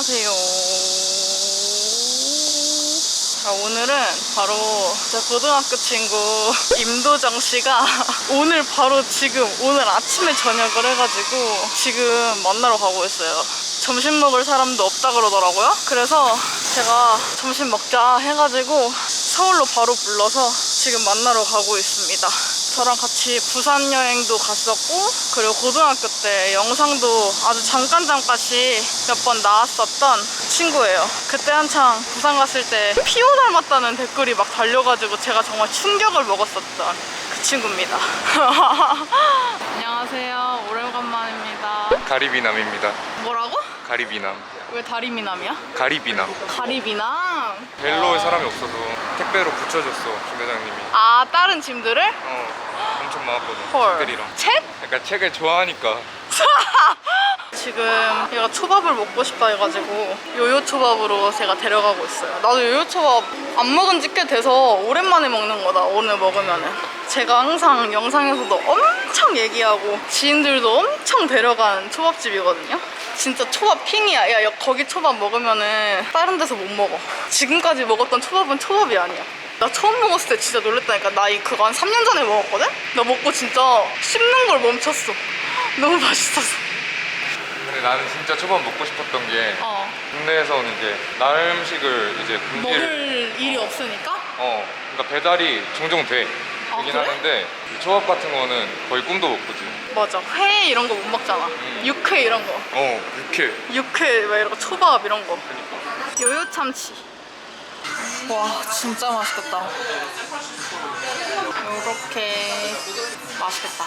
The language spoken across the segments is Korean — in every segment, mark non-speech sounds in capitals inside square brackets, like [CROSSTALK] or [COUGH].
안녕하세요. 자, 오늘은 바로 제 고등학교 친구 임도정 씨가 [LAUGHS] 오늘 바로 지금 오늘 아침에 전역을 해가지고 지금 만나러 가고 있어요. 점심 먹을 사람도 없다 그러더라고요. 그래서 제가 점심 먹자 해가지고 서울로 바로 불러서 지금 만나러 가고 있습니다. 저랑 같이 부산 여행도 갔었고 그리고 고등학교 때 영상도 아주 잠깐 잠깐씩 몇 번 나왔었던 친구예요. 그때 한창 부산 갔을 때 피오 닮았다는 댓글이 막 달려가지고 제가 정말 충격을 먹었었던 그 친구입니다. [LAUGHS] 안녕하세요. 오래간만입니다. 가리비남입니다. 뭐라고? 가리비남. 왜 다리미남이야? 가리비남. 가리비남? 벨로에 사람이 없어서 택배로 붙여줬어 김 회장님이. 아 다른 짐들을? 어 엄청 많았거든. 헐. 책들이랑. 책? 약간 책을 좋아하니까 [LAUGHS] 지금 얘가 초밥을 먹고 싶다 해가지고 요요 초밥으로 제가 데려가고 있어요. 나도 요요 초밥 안 먹은 지 꽤 돼서 오랜만에 먹는 거다. 오늘 먹으면은. 제가 항상 영상에서도 엄청 얘기하고 지인들도 엄청 데려간 초밥집이거든요. 진짜 초밥 핑이야. 야, 야, 거기 초밥 먹으면은 다른 데서 못 먹어. 지금까지 먹었던 초밥은 초밥이 아니야. 나 처음 먹었을 때 진짜 놀랬다니까. 나 이 그거 한 3년 전에 먹었거든? 나 먹고 진짜 씹는 걸 멈췄어. [LAUGHS] 너무 맛있었어. 근데 나는 진짜 초밥 먹고 싶었던 게 어. 국내에서는 이제 날 음식을 이제 금지를 먹을 일이 없으니까? 어 그러니까 배달이 종종 돼 아, 되긴 그래? 하는데 이 초밥 같은 거는 거의 꿈도 못 꾸지 맞아. 회 이런 거 못 먹잖아. 음. 육회 이런 거. 어 육회 육회 막 이런 거 초밥 이런 거. 그러니까 요요 참치. 와 진짜 맛있겠다. 요렇게 맛있겠다.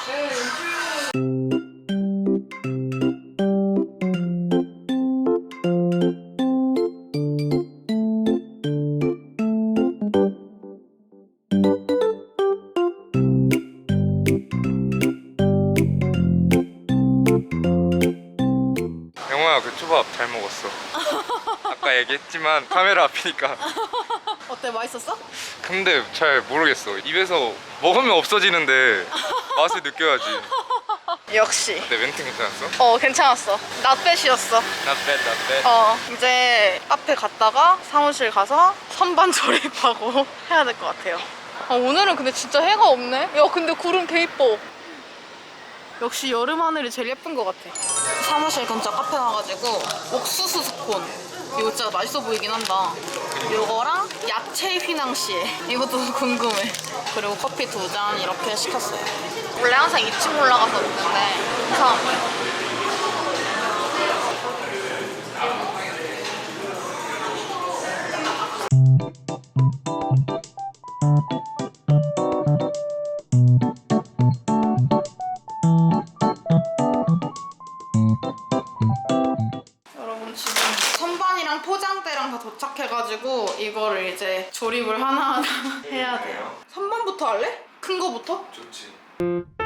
아까 얘기했지만 카메라 앞이니까 어때 맛있었어? 근데 잘 모르겠어 입에서 먹으면 없어지는데 맛을 느껴야지 역시. 내 멘트 괜찮았어? 어 괜찮았어. 나빼시였어. Not bad, not bad 어 이제 카페 갔다가 사무실 가서 선반 [LAUGHS] 조립하고 해야 될 것 같아요. 아, 오늘은 근데 진짜 해가 없네. 야 근데 구름 개 이뻐. 역시 여름 하늘이 제일 예쁜 것 같아. 사무실 근처 카페 와가지고 옥수수 스콘. 이거 진짜 맛있어 보이긴 한다. 이거랑 야채 휘낭시에 이것도 [LAUGHS] 궁금해. 그리고 커피 두 잔 이렇게 시켰어요. 원래 항상 2층 올라가서 먹는데 이 좋지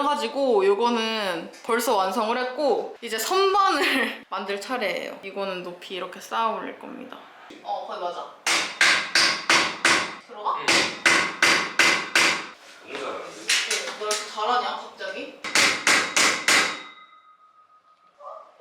해가지고 요거는 벌써 완성을 했고 이제 선반을 [LAUGHS] 만들 차례예요. 이거는 높이 이렇게 쌓아 올릴 겁니다. 어, 거의 맞아. 들어가? 너무 잘하는데? 어, 너 이렇게 잘하냐 갑자기?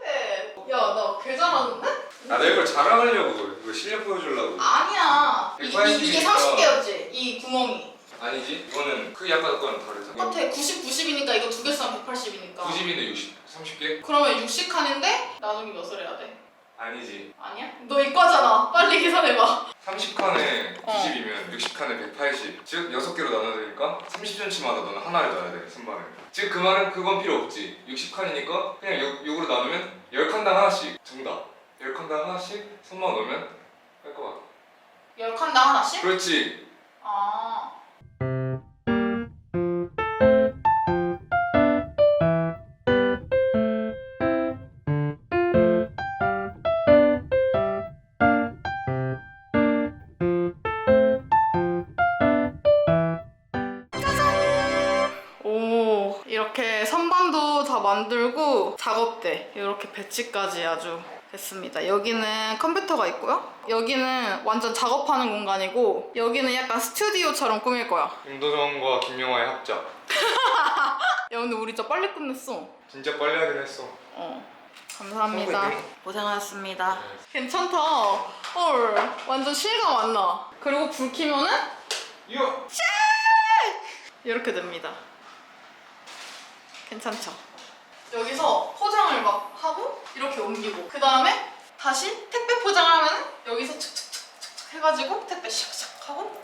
네. 야, 나 개 잘하는데? 아 내가 이걸 자랑하려고 이거 실력 보여주려고 아니야. 이, 이, 이게 180이니까. 30개였지? 이 구멍이. 아니지 이거는 크기 아까 거랑 다르잖아 똑같아. 90, 90이니까 이거 두 개 쓰면 180이니까. 90인데 60 30개? 그러면 60칸인데 나누기 몇을 해야 돼? 아니지 아니야? 너 이과잖아. 빨리 계산해봐. 30칸에 어. 90이면 60칸에 180. 즉 6개로 나눠야 되니까 30cm마다 너는 하나를 넣어야 돼, 선반을. 즉그 말은 그건 필요 없지. 60칸이니까 그냥 요, 요거로 나누면 10칸당 하나씩. 정답. 10칸당 하나씩 선반 넣으면 할 것 같아. 10칸당 하나씩? 그렇지. 이렇게 배치까지 아주 됐습니다. 여기는 컴퓨터가 있고요. 여기는 완전 작업하는 공간이고 여기는 약간 스튜디오처럼 꾸밀 거야. 임도정과 김영화의 합작. [LAUGHS] 야 근데 우리 진짜 빨리 끝냈어. 진짜 빨리 하긴 했어. 어. 감사합니다. 성공했네. 고생하셨습니다. 괜찮다. 헐, 완전 실감 안 나. 그리고 불 켜면은 이거 이렇게 됩니다. 괜찮죠? 여기서 포장을 막 하고 이렇게 옮기고 그 다음에 다시 택배 포장하면 여기서 툭툭툭툭 해가지고 택배 샥샥 하고.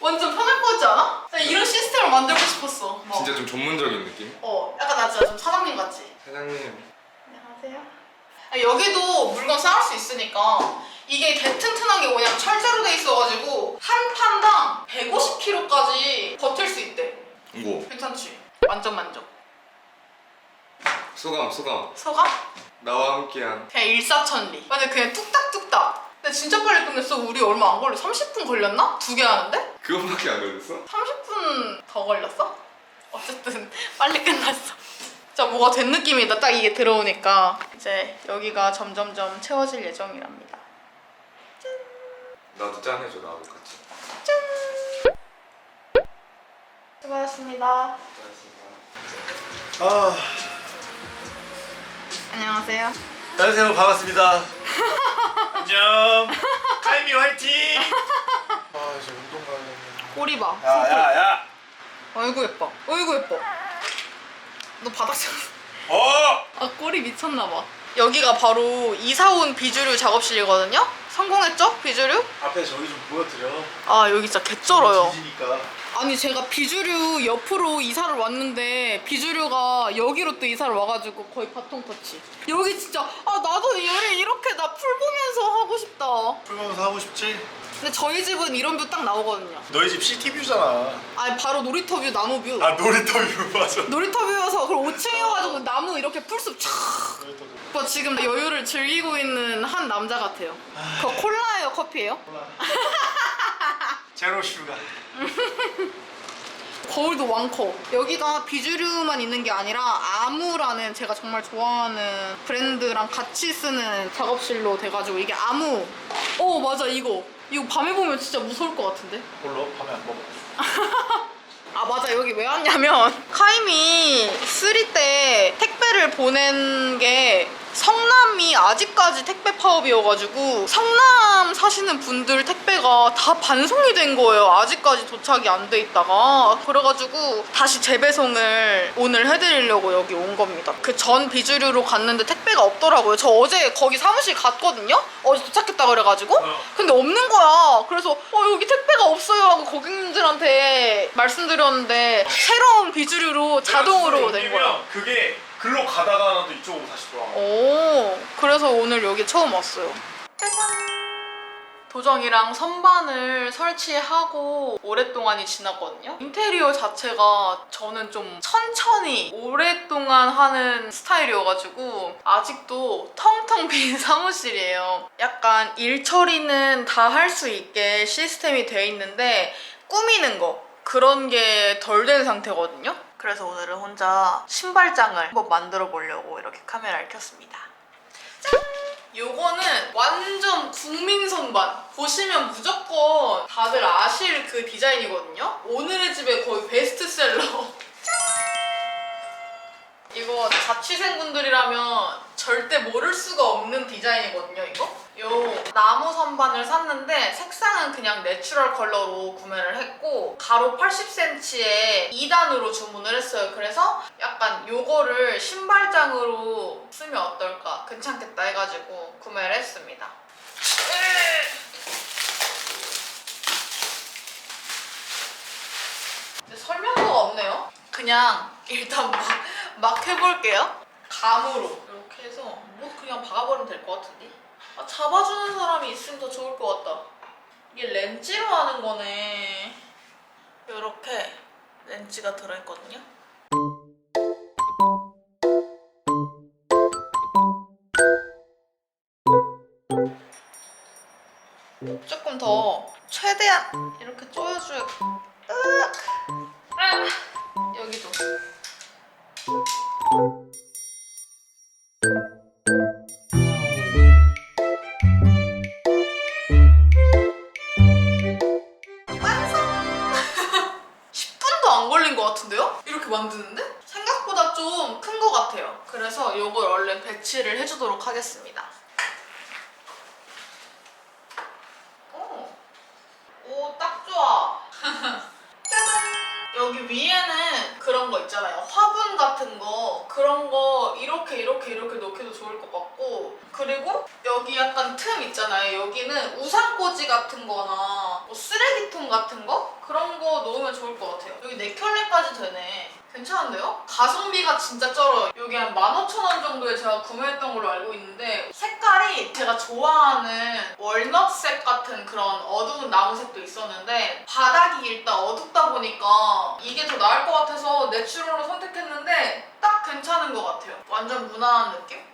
완전 편할 것 같지 않아? 나 이런 시스템을 만들고 싶었어. 뭐. 진짜 좀 전문적인 느낌? 어, 약간 나 진짜 좀 사장님 같지? 사장님. 안녕하세요. 아, 여기도 물건 쌓을 수 있으니까 이게 개 튼튼하게 그냥 철제로 돼 있어가지고 한 판당 150kg까지 버틸 수 있대. 뭐 괜찮지? 완전 만족. 소감 소감. 소감? 나와 함께한 그냥 일사천리. 근데 그냥 뚝딱뚝딱. 근데 진짜 빨리 끝냈어. 우리 얼마 안 걸려. 30분 걸렸나? 두 개 하는데? 그것밖에 안 걸렸어? 30분 더 걸렸어? 어쨌든 [LAUGHS] 빨리 끝났어. 진짜 뭐가 된 느낌이다. 딱 이게 들어오니까 이제 여기가 점점점 채워질 예정이랍니다. 나도 짠 해줘 나도 같이. 수고하셨습니다. 아, 안녕하세요. 안녕하세요. 반갑습니다. 안녕. 카이미 화이팅. 아, 이제 운동 가야겠네. 꼬리 봐. 야, 야, 야. 어이구 예뻐. 어이구 예뻐. 너 바닥 쳤어. 어! 아 꼬리 미쳤나 봐. 여기가 바로 이사 온 비주류 작업실이거든요. 성공했죠? 비주류? 앞에 저기 좀 보여드려. 아 여기 진짜 개쩔어요. 뒤지니까. 아니 제가 비주류 옆으로 이사를 왔는데 비주류가 여기로 또 이사를 와가지고 거의 바통 터치. 여기 진짜 아 나도 얘를 이렇게 나 풀 보면서 하고 싶다. 풀면서 하고 싶지? 근데 저희 집은 이런 뷰 딱 나오거든요. 너희 집 시티뷰잖아. 아니 바로 놀이터 뷰, 나무 뷰. 아, 놀이터 뷰 맞아. 놀이터 뷰여서 그리고 5층이어가지고 나무 이렇게 풀숲 촥. 놀이터 뷰. 오빠 지금 여유를 즐기고 있는 한 남자 같아요. 그거 콜라예요, 커피예요? [LAUGHS] 제로 슈가. [LAUGHS] 거울도 많고 여기가 비주류만 있는 게 아니라 아무라는 제가 정말 좋아하는 브랜드랑 같이 쓰는 작업실로 돼가지고 이게 아무 어 맞아 이거 이거 밤에 보면 진짜 무서울 것 같은데? 몰라, 밤에 안 먹어. [LAUGHS] 아 맞아. 여기 왜 왔냐면 카임이 3때 택배를 보낸 게 성남이 아직 까지 택배 파업이 어가지고 성남 사시는 분들 택배가 다 반송이 된 거예요 아직까지 도착이 안 돼 있다가 그래가지고 다시 재배송을 오늘 해드리려고 여기 온 겁니다 그 전 비주류로 갔는데 택배가 없더라고요 저 어제 거기 사무실 갔거든요 어제 도착했다 그래가지고 어. 근데 없는 거야. 그래서 어 여기 택배가 없어요 하고 고객님들한테 말씀드렸는데 새로운 비주류로 자동으로 된 거야. 그게 글로 가다가 나도 이쪽으로 다시 돌아와. 오, 그래서 오늘 여기 처음 왔어요. 짜잔. 도정이랑 선반을 설치하고 오랫동안이 지났거든요. 인테리어 자체가 저는 좀 천천히 오랫동안 하는 스타일이어가지고 아직도 텅텅 빈 [LAUGHS] 사무실이에요. 약간 일 처리는 다 할 수 있게 시스템이 돼 있는데 꾸미는 거 그런 게 덜 된 상태거든요. 그래서 오늘은 혼자 신발장을 한번 만들어 보려고 이렇게 카메라를 켰습니다. 짠! 요거는 완전 국민 선반. 보시면 무조건 다들 아실 그 디자인이거든요. 오늘의 집에 거의 베스트셀러. 짠! [LAUGHS] 이거 자취생분들이라면 절대 모를 수가 없는 디자인이거든요, 이거. 요 나무 선반을 샀는데 색상 은 그냥 내추럴 컬러로 구매를 했고 가로 80cm에 2단으로 주문을 했어요. 그래서 약간 요거를 신발장으로 쓰면 어떨까? 괜찮겠다 해가지고 구매를 했습니다. 근데 설명서가 없네요. 그냥 일단 막, 막 해볼게요. 감으로 이렇게 해서 뭐 그냥 박아버리면 될 것 같은데? 아, 잡아주는 사람이 있으면 더 좋을 것 같다. 이게 렌즈로 하는 거네. 이렇게 렌즈가 들어있거든요. 조금 더 최대한 이렇게 조여줘야 으악! 위에는 그런 거 있잖아요. 화분 같은 거. 그런 거 이렇게 이렇게 이렇게 놓기도 좋을 것 같고. 그리고 여기 약간 틈 있잖아요. 여기는 우산꽂이 같은 거나 뭐 쓰레기통 같은 거? 그런 거 놓으면 좋을 것 같아요. 여기 네 켤레까지 되네. 괜찮은데요? 가성비가 진짜 쩔어요. 여기 한 15,000원 정도에 제가 구매했던 걸로 알고 있는데 색깔이 제가 좋아하는 월넛색 같은 그런 어두운 나무색도 있었는데 바닥이 일단 어둡다 보니까 이게 더 나을 것 같아서 내추럴로 선택했는데 딱 괜찮은 것 같아요. 완전 무난한 느낌?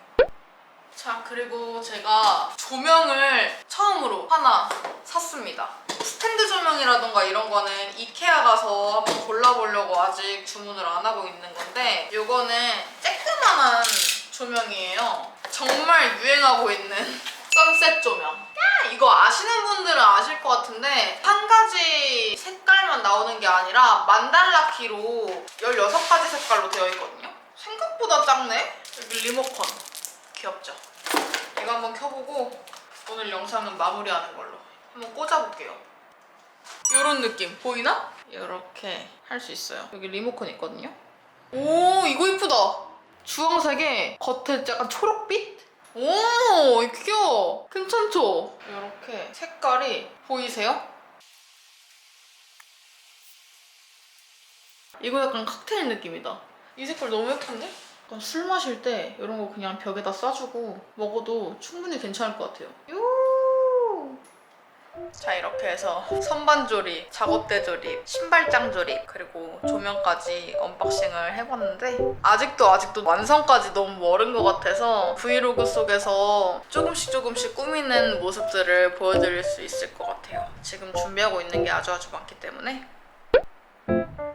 자 그리고 제가 조명을 처음으로 하나 샀습니다 스탠드 조명이라던가 이런 거는 이케아 가서 한번 골라보려고 아직 주문을 안 하고 있는 건데 이거는 쬐 끄만한 조명이에요 정말 유행하고 있는 [LAUGHS] 선셋 조명 야, 이거 아시는 분들은 아실 것 같은데 한 가지 색깔만 나오는 게 아니라 만달라키로 16가지 색깔로 되어 있거든요 생각보다 작네 여기 리모컨 귀엽죠? 이거 한번 켜보고 오늘 영상은 마무리하는 걸로 한번 꽂아볼게요. 이런 느낌 보이나? 이렇게 할 수 있어요. 여기 리모컨 있거든요. 오 이거 이쁘다. 주황색에 겉에 약간 초록빛? 오 귀여워. 괜찮죠? 이렇게 색깔이 보이세요? 이거 약간 칵테일 느낌이다. 이 색깔 너무 예쁜데? 약간 술 마실 때 이런 거 그냥 벽에다 쏴주고 먹어도 충분히 괜찮을 것 같아요. 요! 자 이렇게 해서 선반 조립, 작업대 조립, 신발장 조립 그리고 조명까지 언박싱을 해봤는데 아직도 아직도 완성까지 너무 멀은 것 같아서 브이로그 속에서 조금씩 조금씩 꾸미는 모습들을 보여드릴 수 있을 것 같아요. 지금 준비하고 있는 게 아주 아주 많기 때문에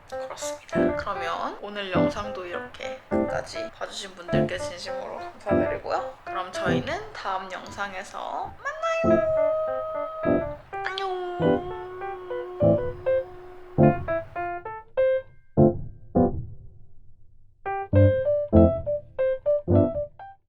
그렇습니다. 그러면 오늘 영상도 이렇게 끝까지 봐주신 분들께 진심으로 감사드리고요. 그럼 저희는 다음 영상에서 만나요. 안녕.